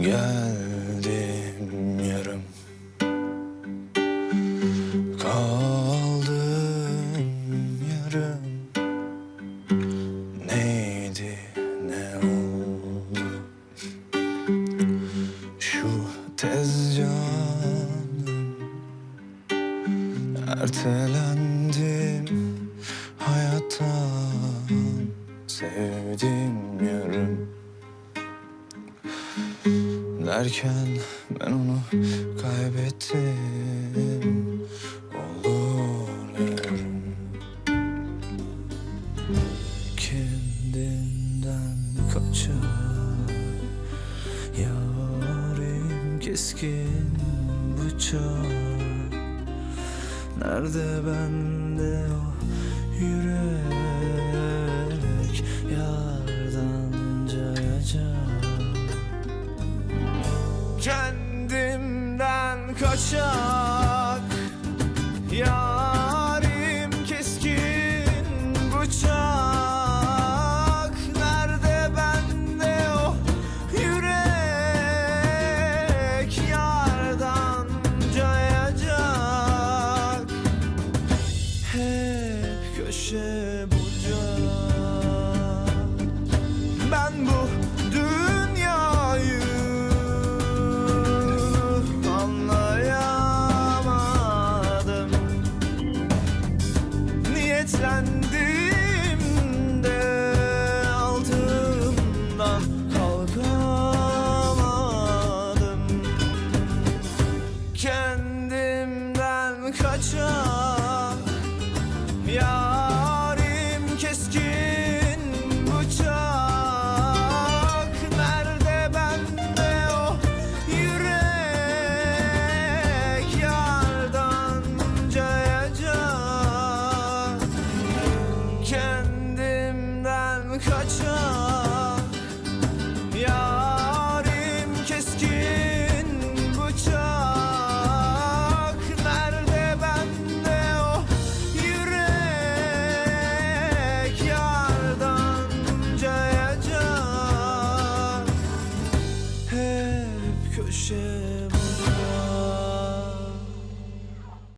Geldim yarım. Kaldım yarım. Neydi ne oldu? Şu tez canım. Ertelendim hayata Sevdim yarım. Derken ben onu kaybettim. Olur Kendinden kaçar. Yarim keskin bıçak. Nerede bende o yürek Kendimden kaçan Yarim keskin bıçak. Nerede bende o yürek? Yardan cayacak. Kendimden kaçan the shell.